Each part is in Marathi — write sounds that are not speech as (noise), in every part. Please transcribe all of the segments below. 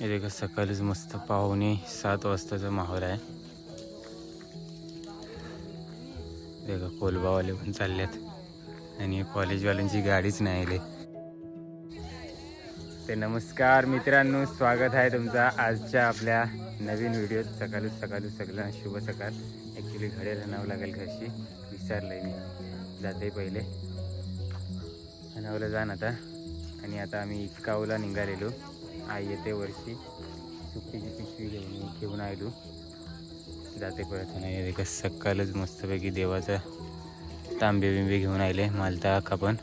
हे देखा सकाळीच मस्त पाहुणे सात वाजताचा माहोल आहे. देखा कोलबावाले पण चाललेत. आणि कॉलेजवाल्यांची गाडीच नाही आली ते नमस्कार मित्रांनो स्वागत आहे तुमचा आजच्या आपल्या नवीन व्हिडिओत. सकाळी सकाळी सगळं शुभ सकाळ. ॲक्च्युली घड्याला नाव लागेल घरशी विसरलंय मी. जाते पहिले. अनावलं जाण आता. आणि आता आम्ही इतकावला निघालेलो. आई येते वर्षी. सुट्टीची पिशवी घेऊन घेऊन आलो जाते परत नाही का सकाळच मस्तपैकी देवाचा तांबे बिंबे घेऊन आले मालता का पण.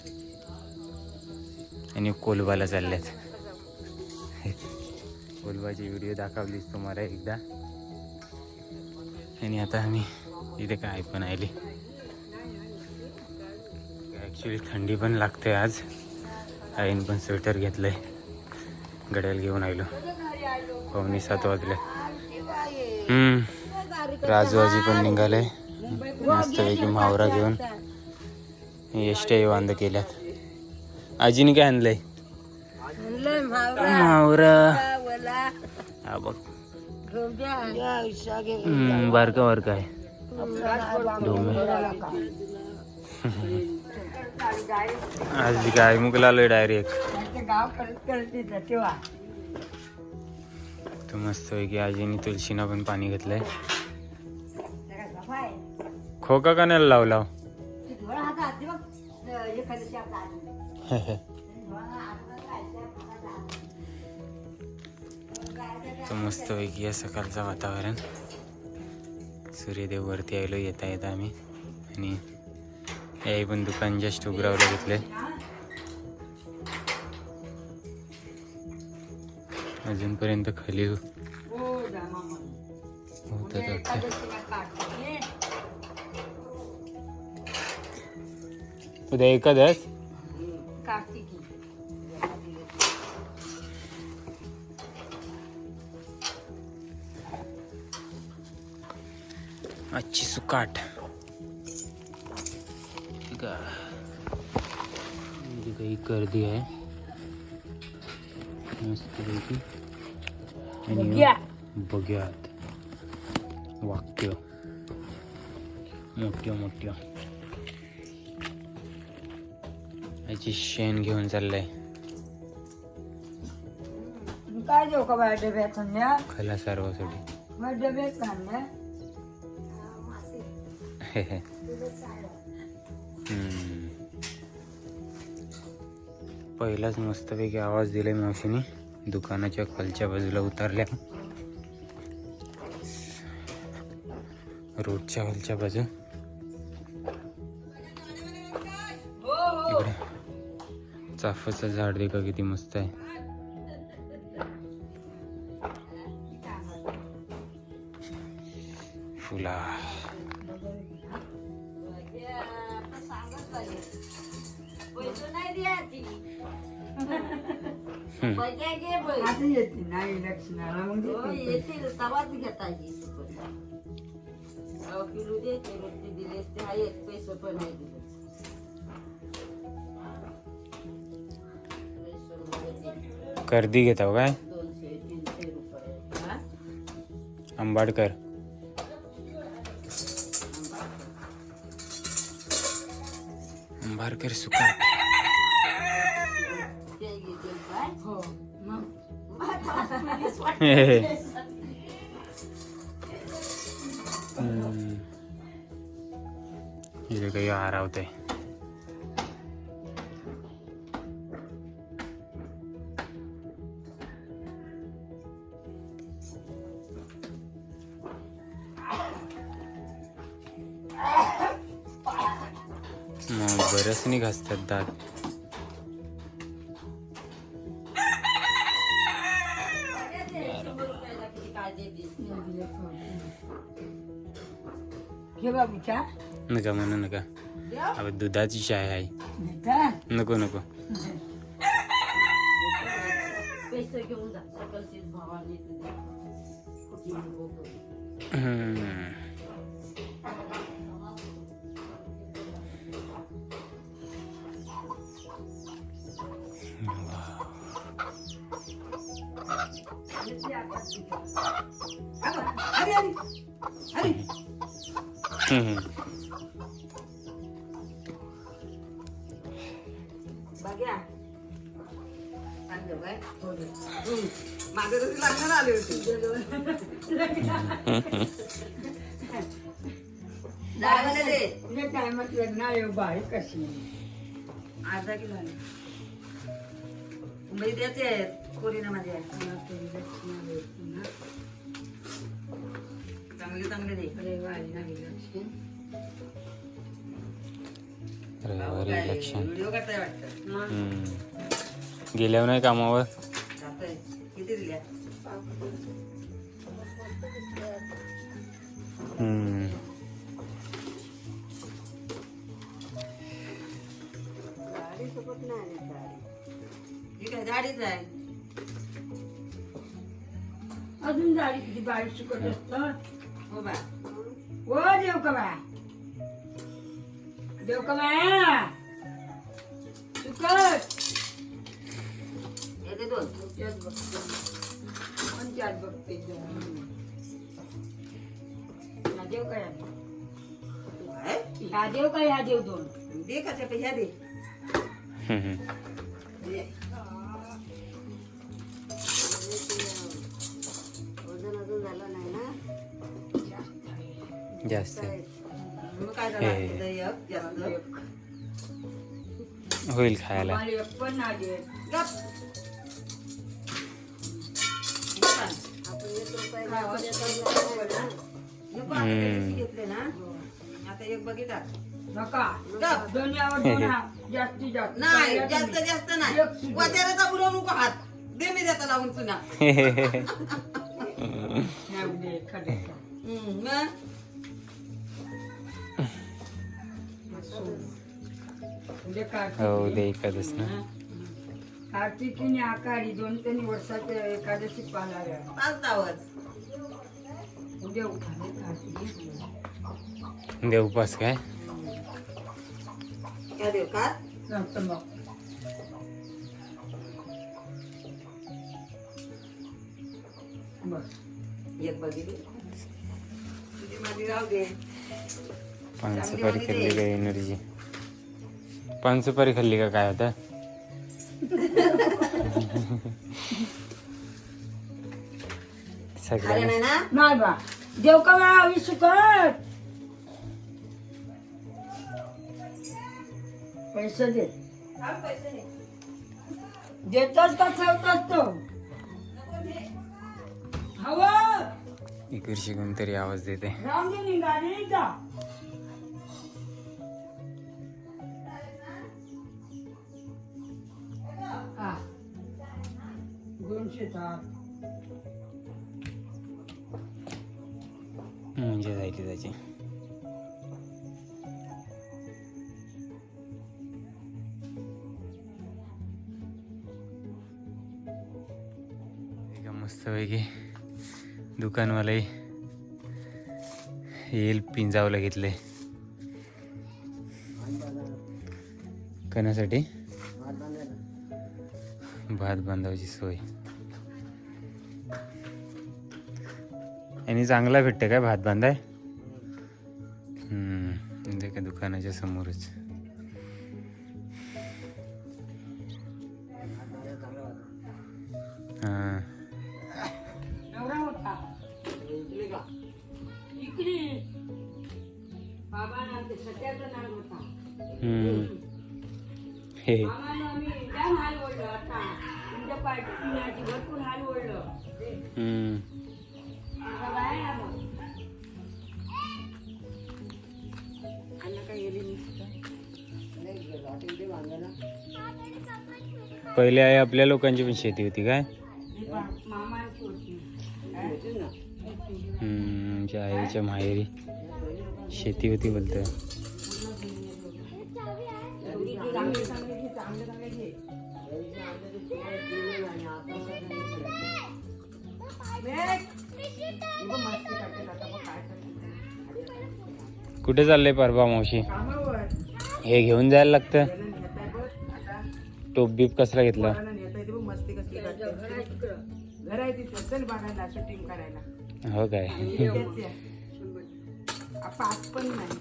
आणि कोलबाला चालल्यात. कोलबाची व्हिडिओ दाखवलीच तुम्हाला एकदा. आणि आता आम्ही इथे काय पण आले ॲक्च्युली थंडी पण लागते आज. आईन पण स्वेटर घेतलं आहे गड्याला घेऊन आलो पावणे सात वाजले. हम्म. राजू आजी पण निघाले. मस्तपैकी मावरा घेऊन. एसट्या वांद केल्यात. आजीने काय आणलंय? मावरा. हा बघ. हम्म, बारका बारका आहे. आज गाय मुकला आलोय डायरेक्ट तर मस्त पैकी आजीने तुळशीनं पण पाणी घेतलंय. खोका का नाही लावला (laughs) तर मस्त पैकी आहे सकाळचं वातावरण. सूर्यदेव वरती आलो येता येता आम्ही. आणि याही पण दुकान जस्ट उघडावलं घेतलंय अजूनपर्यंत खाली होतात वाटतं. उद्या एकादश आजची सुकाट. गर्दी आहे मस्तपैकी बघ्यात वाक्य। मोठ्या मोठ्या। याची शेण घेऊन चाललंय। काय देऊ का बाया डब्यात संध्या खला सर्वासाठी. मग डब्यात आणल्या? (laughs) पहिलाच मस्तपैकी आवाज दिलाय मावशीने. दुकानाच्या खालच्या बाजूला उतरल्या. रोडच्या खालच्या बाजू. इकडे. चाफाचं झाड देखा किती मस्त आहे. आता येते नाही लक्षणाला मग देते. कर्दी घेताव काय? आंबाडकर. आंबाडकर सुका. हम्म. काही हरावते आहे मग बरंच घासतात दात बाबू चहा नका म्हणू नका. अबे दुधाची चाय आहे. नको नको. पैसे घेऊन जा. भावाने हम्म. माझं तरी लग्नाला आले होते टायमात लग्न बाई कशी अर्धा किलो आहे मुंबई द्यायचे आहेत कोरीना माझ्या. चांगले चांगले दे नाही लक्ष्मी. रविवारी लक्षण व्हिडिओ करताय वाटतं. गेल्यावर नाही कामावर. अजून झाली किती बाई शिकत असत? हो बा. ओ देव का बा देव का बा सुकट येते दोन बघते पण बघते ह्या देव काय काय? ह्या देव काय ह्या देव दोन दे का त्या पैसा दे हम्म. दे. जास्त मग काय झालं. तुझं एक जास्त होईल खायला पण नाही आता त्या दिवशी घेतले ना आता एक बघितला नका गप. दोन्हीवर दोन हात. जास्तीत जास्त नाही चालल्या जास्त तुम्ही. जास्त एक नाही सुद्धा. वाचाराचा बुडवू नको हात दे मी देता लावून तुला नाही उद्या एखाद्याचा. हम्म, मग उद्या कार्तिक हो उद्या एकादश ना कार्तिकी आणि आकाडी दोन तीन वर्षाच्या एकादशी चालतावच उद्या उठाले कार्तिकी. उद्या उपास काय? काय देऊ का? नंतर मग. बस. एक बघितली. तुझी माझी राहू दे. पान सुपारी खाल्ली का एनर्जी पान सुपारी खाल्ली का काय होतं अरे सगळ्यांना नाही बा. देव का बा विसुकट पैसे दे. देतात का ठेवतात तो? हवं. इकडची कोणतरी आवाज देते. राम दे निघाली का दोनशे म्हणजे जायची त्याची. मस्तपैकी दुकानवालाही येईल पिंजावला घेतले. कण्यासाठी. भात बांधावची सोय. आणि चांगला भेटते काय भात बांधाय? हम्म, का दुकानाच्या समोरच. पहिले आहे आपल्या लोकांची पण शेती होती काय? आमच्या आईच्या माहेरी शेती होती बोलतं कुठे चाललंय परवा मावशी? हे घेऊन जायला लागतं त्याला नेताय बघ, आता टोप बीप कसला घेतला? मस्ती कसली. घर आहे तिथं चल बघायला शूटिंग करायला. हो काय? पाच पण नाही.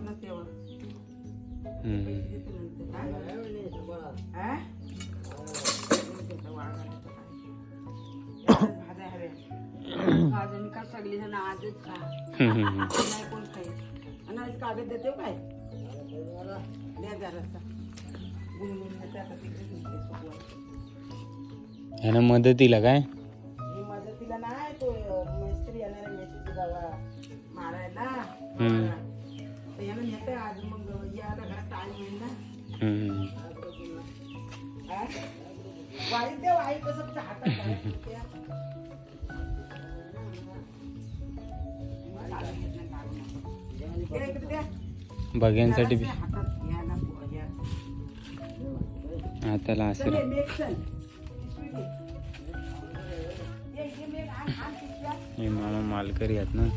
ना तेव्हा. (coughs) भाज्या हव्या. अजून का सगळी जण आजच खा हम्म, हम्म. नाही कोण खाईल आणि आज कागद देते हो काय द्या जरासा गुणगुण देते आता तिकडे. ह्यानं मदतीला काय मी मदतीला नाही तो मिस्त्री येणार आहे मेथीची दवा मारायला हम्म. तर यानं नेते आज मग यायला घरात टाइम होईल ना हम्म. हा? वाईट द्या वाईट कसं हातात (laughs) बघ्यांसाठी बी. हा त्याला असेल हे मामा मालकरी आहेत ना.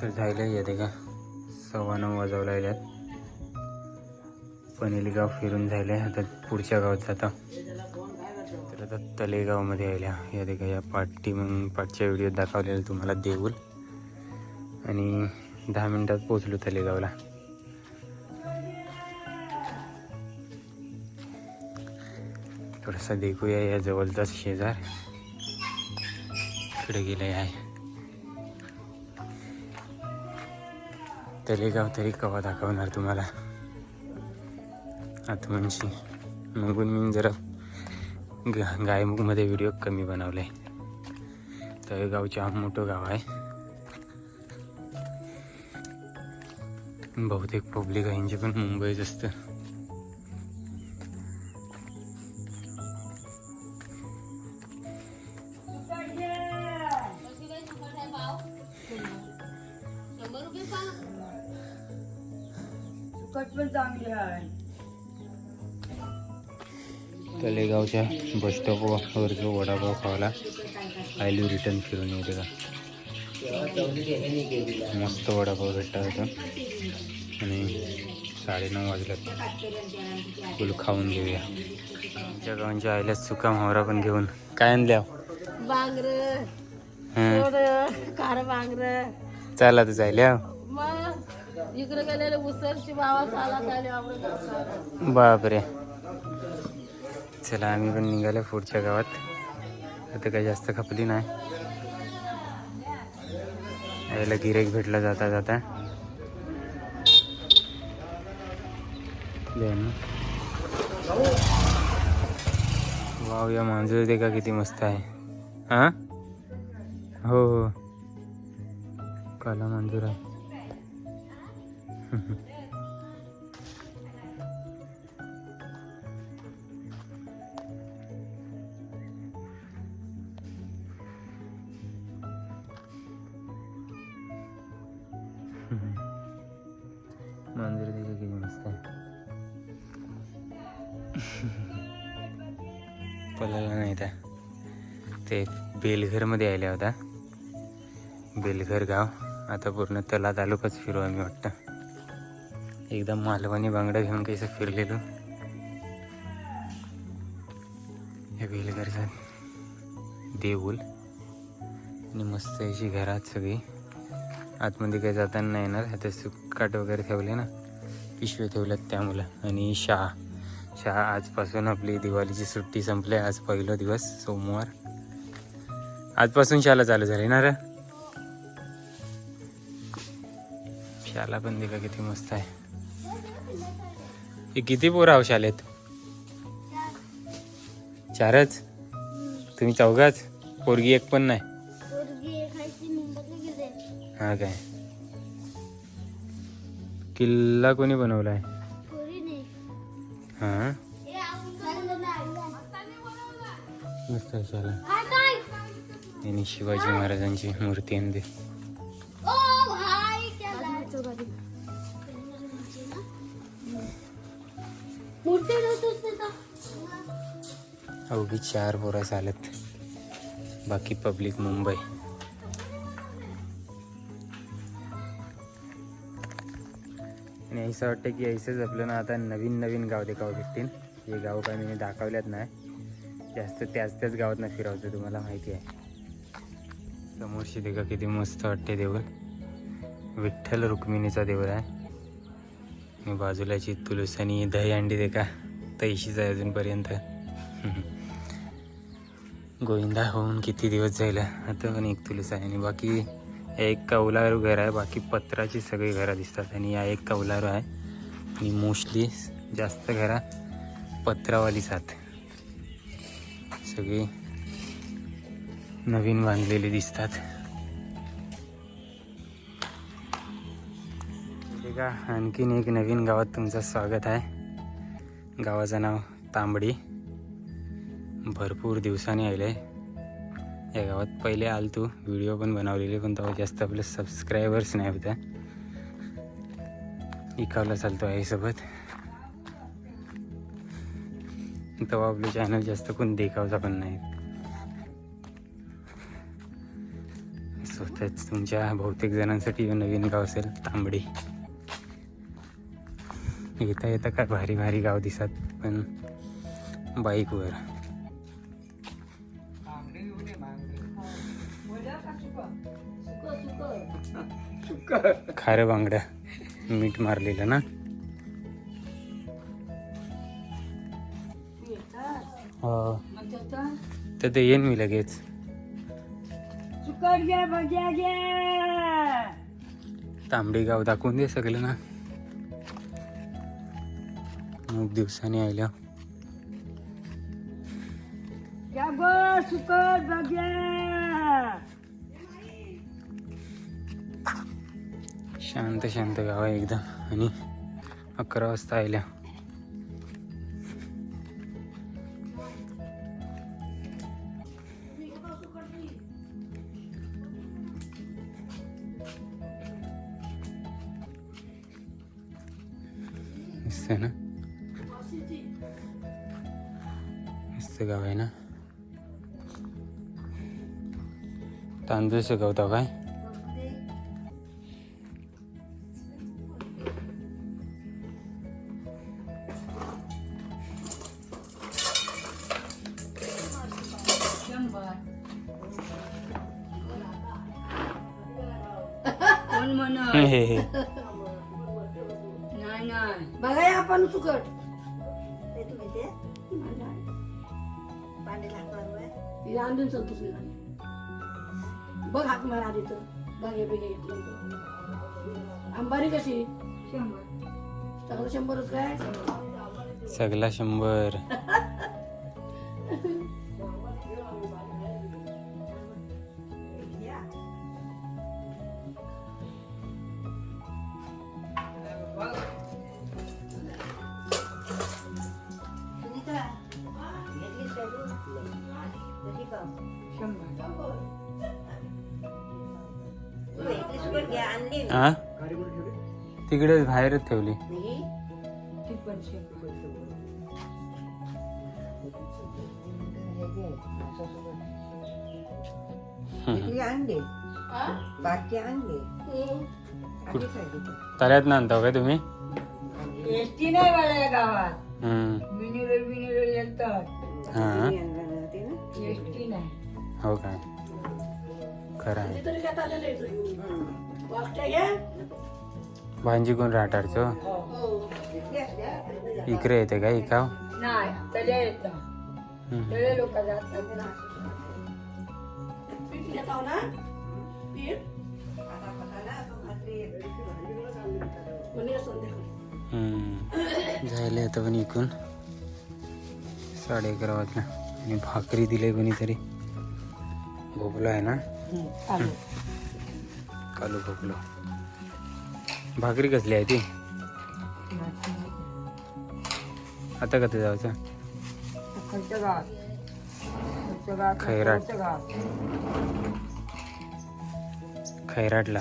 तर जायला येते का? सव्वा नऊ वाजवला आहेत पनेली गाव फिरून झाले. आता पुढच्या गावात जाता. तर आता तलेगावमध्ये आल्या. या देखा या पाठी मग पाठच्या व्हिडिओत दाखवलेलं तुम्हाला देऊल. आणि दहा मिनिटात पोचलो तलेगावला थोडासा देखूया या जवळचाच शेजार. इकडे गेलं आहे. तलेगाव तरी कवा दाखवणार तुम्हाला? आत्मनशी मगून मी जरा गा गायमुखमध्ये व्हिडिओ कमी बनवले तळेगावचे हा मोठं गाव आहे. बहुतेक पब्लिक आहे पण मुंबईच असतं. तलेगावच्या बस स्टॉपवर जो वडापाव खावाला आयलू रिटर्न फिरून येते का मस्त वडापाव भेटता होता आणि साडेनऊ वाजल्यात. फुल खाऊन घेऊया. आमच्या गावांच्या आईला सुका मोहरा पण घेऊन. काय आणल्या? बांगर कार बांगर चला तर जायल्या बापरे. चला आम्ही पण निघालो पुढच्या गावात. आता काही जास्त खपली नाही. यायला गिरेक भेटला जाता जाता. वाव या मांजूर देखा का किती मस्त आहे. हा हो हो. काला मांजूर आहे. (laughs) ते बेलघरमध्ये आल्या होता बेलघर गाव. आता पूर्ण तला तालुकाच फिरू आम्ही वाटतं. एकदम मालवणी बांगडा घेऊन कैसं फिरलेलो. हे बेलघरचा देऊल आणि मस्त अशी घरात सगळी. आतमध्ये काही जाताना नाही येणार. आता सुकाट वगैरे ठेवले ना. पिशव्या ठेवल्यात त्या मुला. आणि शहा. शहा आजपासून आपली दिवाळीची सुट्टी संपली. आज पहिला दिवस. सोमवार. आजपासून शाळा चालू झाली ना रे? शाला पण दिला किती मस्त आहे. हे किती पोरं आहो शालेत चारच? तुम्ही चौघाच? पोरगी एक पण नाही. हा काय? किल्ला कोणी बनवलाय? हा? मस्त आहे शाला आणि शिवाजी महाराजांची मूर्ती आहे अवघी चार पोरं चालत बाकी पब्लिक मुंबई. आणि असं वाटतं की ऐसेच आपलं ना आता नवीन नवीन गाव देखावं भेटतील. हे गाव काय मी दाखवल्यात नाही. जास्त त्याच त्याच गावात फिरवतो तुम्हाला माहिती आहे. समोरची देखा किती मस्त वाटते देऊळ. विठ्ठल रुक्मिणीचा देऊळ आहे. आणि बाजूलाची तुलस आणि दही अंडी देखा तैशीच आहे अजूनपर्यंत. (laughs) गोविंदा होऊन किती दिवस जाईल आता पण एक तुलस आहे. आणि बाकी एक कौलारू घर आहे बाकी पत्राची सगळी घरं दिसतात. आणि या एक कौलारू आहे. आणि मोस्टली जास्त घरा पत्रावालीच आहेत. सगळी नवीन बांधलेले दिसतात. आणखीन एक नवीन गावात तुमचं स्वागत आहे. गावाचं नाव तांबडी. भरपूर दिवसांनी आले या गावात पहिले आल तू व्हिडिओ पण बनवलेले पण तेव्हा जास्त आपले सबस्क्रायबर्स नाही होत्या इकावला चालतो आईसोबत. तेव्हा आपलं चॅनल जास्त कोण देखावचा पण नाही स्वतःच तुमच्या बहुतेक जणांसाठी नवीन गाव असेल तांबडी. येता येता काय भारी भारी गाव दिसत पण बाईकवर. खारं बांगड्या मीठ मारलेलं ना? हो. तर ते येईन मी लगेच. तांबडी गाव दाखवून दे सगळं ना खूप दिवसांनी आल्या शांत शांत गाव आहे एकदम आणि अकरा वाजता आल्या आहे ना? मस्त गाव आहे ना? तांदूळ शिकवता काय? आणून संतोष नाही। बघ हाक मार आधी तर. बघे बघे घेतलं आंबारी कशी? सगळं शंभरच काय? सगळा शंभर. (laughs) आणि काय घेतलं? तळ्यात ना आणता काय तुम्ही? एसटी नाही मला या गावात. मिनिरल मिनिरल येतात. हा. एसटी नाही. हो काय खरं आहे. भांजी कोण राहटारचं? इकडे येते का? इकाव नाही तल्या येतात हम्म. तळे लोक जातात पीठ घेताव ना पीठ कोणी संध्याकाळी हम्म. झाले आता पण इकून. साडे अकरा वाजला. आणि भाकरी दिले कोणीतरी. भोपलो आहे ना? कालू खोकलो. भाकरी कसली आहे ती? आता कसं जायचं? खैराट. खैराटला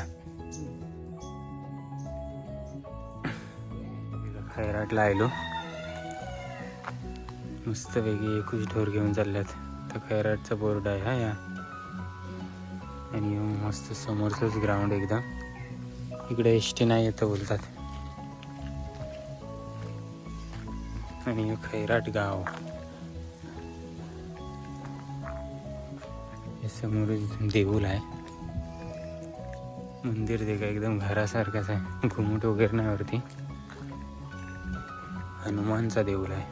खैराटला आलो. मस्तपैकी एकूच ढोर घेऊन चालल्यात. तर खैराटचा बोर्ड आहे हा या. आणि मस्त समोरचंच ग्राउंड एकदम इकडे एस टी नाही येतं बोलतात. आणि खैराट गाव. हे समोरच देऊल आहे. मंदिर ते का एकदम घरासारखंच आहे. घुमट वगैरे नाही वरती हनुमानचा देऊळ आहे.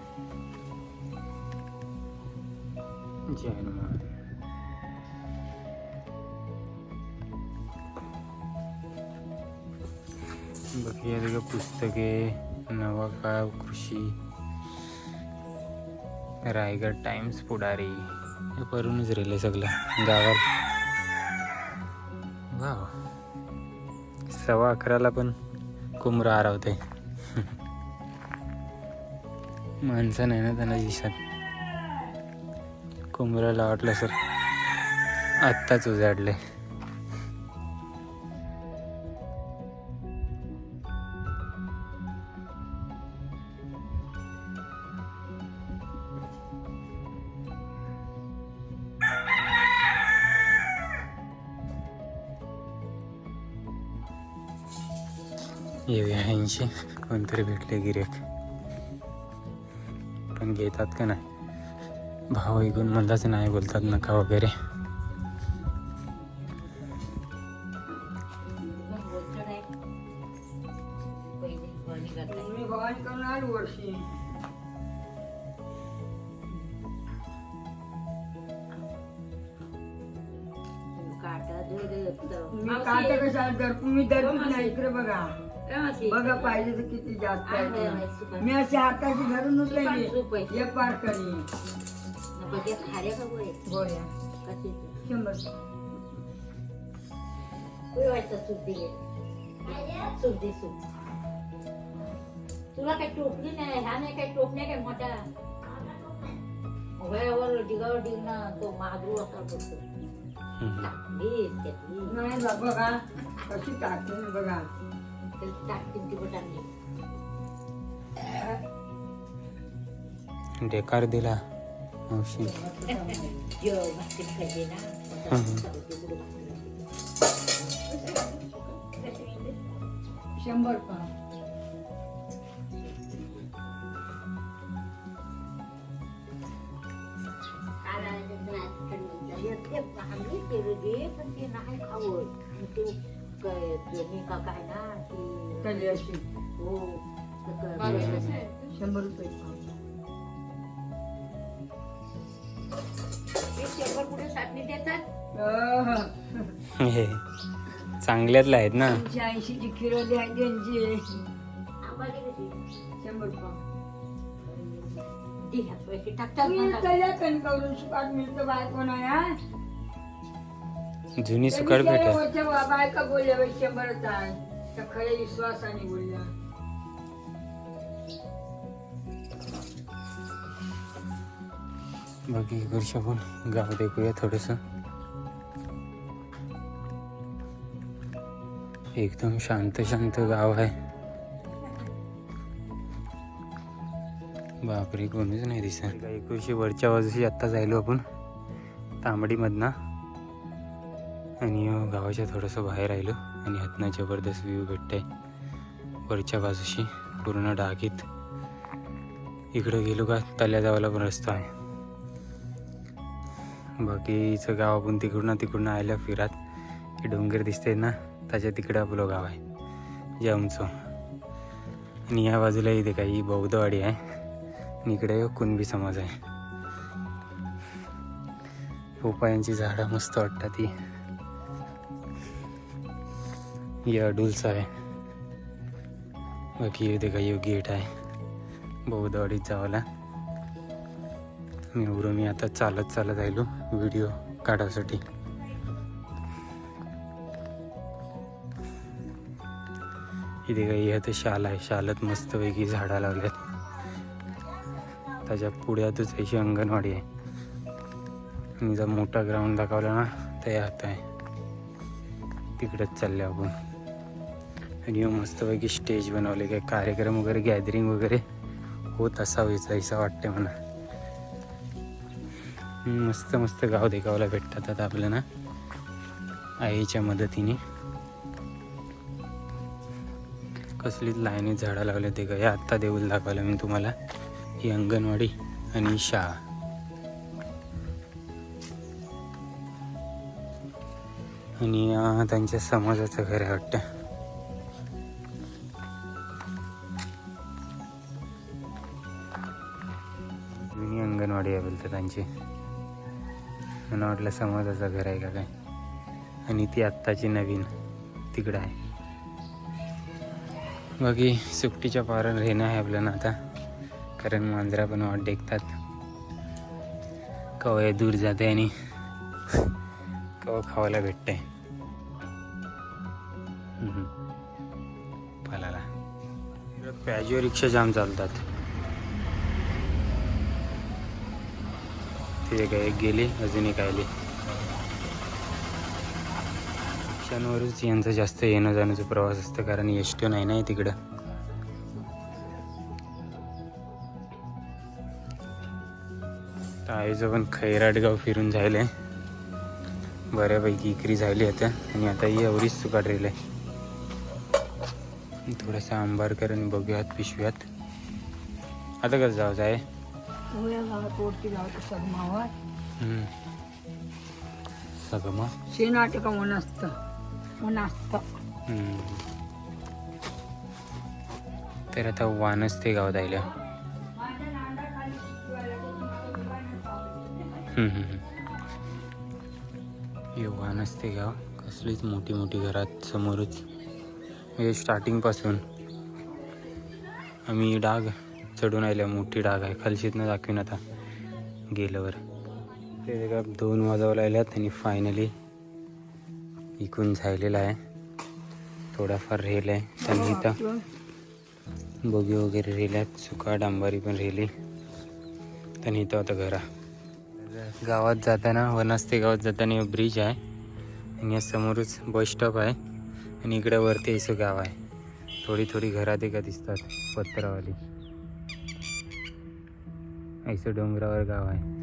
जय हनुमान. बघूया पुस्तके नवा काळ कृषी रायगड टाइम्स पुढारी हे करूनच राहिले सगळं. गावात. वाव. सव्वा अकराला पण कुमरा आरवते माणसं नाही ना त्यांना दिसत. कुमराला वाटलं सर आत्ताच उजाडले ऐंशी कोणतरी भेटले गिरेक. पण घेतात का नाही? भाव ऐकून मलाच नाही बोलतात नका वगैरे. मी काटा दर मी दरपूर नाही. इकडे बघा. बघा पाहिजे तर किती जास्त आहे ते. मी अशी हाताची धरून उचलली एक पार करी. गोळ्या. शंभर. तुला काही टोपली नाही ह्या नाही काही टोपण्या काय मोठ्या? वयावर डिगावर डिगणं तो महादू असा बसतो नाही बा, बघा. कशी टाकते बघा. डेकार दिला मावशी शंभर केलं गे पण ते नाही मग ते काय जमी का काय ना तरी अशी. हो शंभर रुपये शंभर हे चांगल्यातलं आहेत ना. त्यांची शंभर सुकाट मिळतं जुनी सुकाट भेटत बायका बोलल्या बाई शंभरच आहे. त्या खऱ्या विश्वासाने बोलल्या बाकी वर्ष पण गाव देखूया थोडस. एकदम शांत शांत गाव आहे. बापरे कोणीच नाही दिसत. एकोणीसशे वरच्या बाजूशी आत्ता जायलो आपण. तांबडीमधनं. आणि गावाच्या थोडंसं बाहेर आलो आणि हातनं जबरदस्त व्ह्यू भेटतंय वरच्या बाजूशी पूर्ण डाकीत इकडं गेलो का तल्या जावाला पण रस्ता आहे. बाकीचं गाव आपण तिकडून तिकडून आल्या फिरात. हे डोंगर दिसते ना त्याच्या तिकडं आपलं गाव आहे. जामचं आणि या बाजूला इथे काही बौद्धवाडी आहे. आणि इकडे कुणबी समाज आहे. पोपायांची झाडं मस्त वाटतात ती ये अडूल सा आहे बाकी इथे काही गेट आहे बौद्धवाडीत जावाला मी उरून मी आता चालत चालत राहिलो व्हिडिओ काढायसाठी इथे काही आता शाल आहे शालत मस्तपैकी झाडं लावल्यात त्याच्या पुढ्यातच अशी अंगणवाडी आहे मी जर मोठा ग्राउंड दाखवला ना तयार आता आहे तिकडेच चालले आपण आणि हो मस्तपैकी स्टेज बनवले. काय कार्यक्रम वगैरे गॅदरिंग वगैरे होत असावे असं वाटते मला. मस्त मस्त गाव देखावला भेटतात आता आपल्याला आईच्या मदतीने. कसलीच लाईनीत झाडं लावले ते काय? आत्ता देऊल दाखवलं मी तुम्हाला. ही अंगणवाडी आणि शाळा. आणि त्यांच्या समाजाचं घर आहे वाटतं. अंगणवाडी आहे त्यांची. मला वाटलं समाजाचं घर आहे का काय? आणि ती आत्ताची नवीन तिकडं आहे. बाकी सुट्टीच्या पारण रेणं आहे आपल्याला आता. कारण मांजरा पण वाट देखतात. कवा दूर जाते आणि कव खावायला भेटते. पालाला. पॅजिओ रिक्षा जाम चालतात. ते काय एक गेली अजून एक आली. रिक्षांवरच यांचं जास्त येणं जाण्याचा प्रवास असतं कारण एस टी नाही ना तिकडं. आईचं पण खैराटगाव फिरून झाले बऱ्यापैकी इकरी झाली आता आणि आता ही एवढीच सुकाट रेल आहे. थोडंसं आंबारकर आणि बघूयात पिशव्यात. आता कसं जायचं आहे गावात गावात सगमावर शेनाटक असतं असतं हम्म. तर आता वानस ते गावात. हे ते गाव कसलीच मोठी मोठी घरात समोरच म्हणजे स्टार्टिंगपासून आम्ही डाग चढून आल्या मोठी डाग आहे. खालशीतनं दाखवीन आता. गेल्यावर ते का दोन वाजवायला आल्यात आणि फायनली इकून झालेला आहे. थोडाफार रेल आहे. त्यांनी इथं बोगी वगैरे रेल्यात. सुका डांबारी पण रेली. त्यांनी इथं होतं घरा. गावात जाताना वनस्ते गावात जाताना ब्रिज आहे. आणि या समोरच बस स्टॉप आहे. आणि इकडे वरती असं गाव आहे. थोडी थोडी घरात एका दिसतात. पत्रावाली. ऐसं डोंगरावर गाव आहे.